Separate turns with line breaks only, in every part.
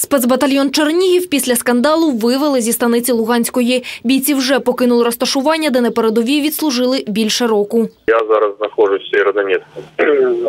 Спецбатальйон Чернігів після скандалу вивели зі станиці Луганської. Бійці вже покинули розташування, де на передовій відслужили більше року.
Я зараз знаходжусь в Сєвєродонецьку.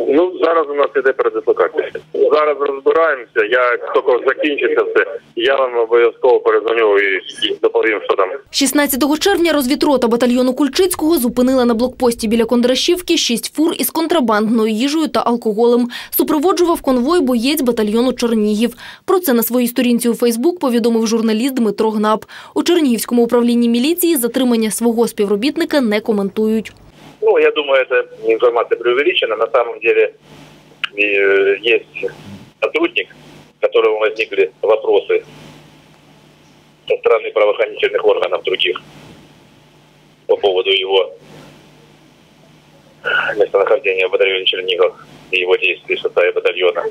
Ну, зараз у нас іде передислокація. Зараз розбираємося. Я тільки закінчиться все, я вам обов'язково перезвоню і доповім, що там.
16 червня розвідрота батальйону Кульчицького зупинила на блокпості біля Кондрашівки шість фур із контрабандною їжею та алкоголем. Супроводжував конвой боєць батальйону Чернігів. Про це на своїй сторінці у Фейсбук повідомив журналіст Дмитро Гнап. У Чернігівському управлінні міліції затримання свого співробітника не коментують.
Ну, я думаю, эта информация преувеличена. На самом деле есть сотрудник, которому возникли вопросы со стороны правоохранительных органов других по поводу его местонахождения в батальоне Чернигов и его действий в составе батальона.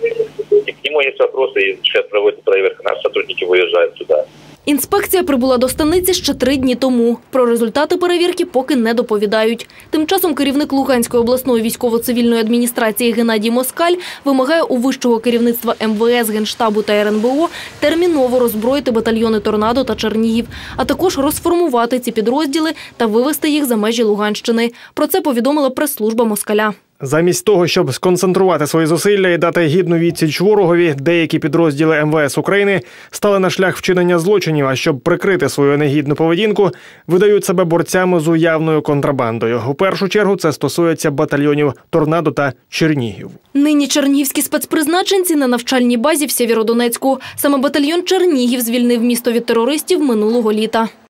И к нему есть вопросы, и сейчас проводится проверка. Наши сотрудники выезжают туда.
Інспекція прибула до станиці ще три дні тому. Про результати перевірки поки не доповідають. Тим часом керівник Луганської обласної військово-цивільної адміністрації Геннадій Москаль вимагає у вищого керівництва МВС, Генштабу та РНБО терміново роззброїти батальйони «Торнадо» та «Чернігів», а також розформувати ці підрозділи та вивести їх за межі Луганщини. Про це повідомила прес-служба Москаля.
Замість того, щоб сконцентрувати свої зусилля і дати гідну відсіч ворогові, деякі підрозділи МВС України стали на шлях вчинення злочинів. А щоб прикрити свою негідну поведінку, видають себе борцями з уявною контрабандою. У першу чергу це стосується батальйонів Торнадо та Чернігів.
Нині чернігівські спецпризначенці на навчальній базі в Сєвєродонецьку. Саме батальйон Чернігів звільнив місто від терористів минулого літа.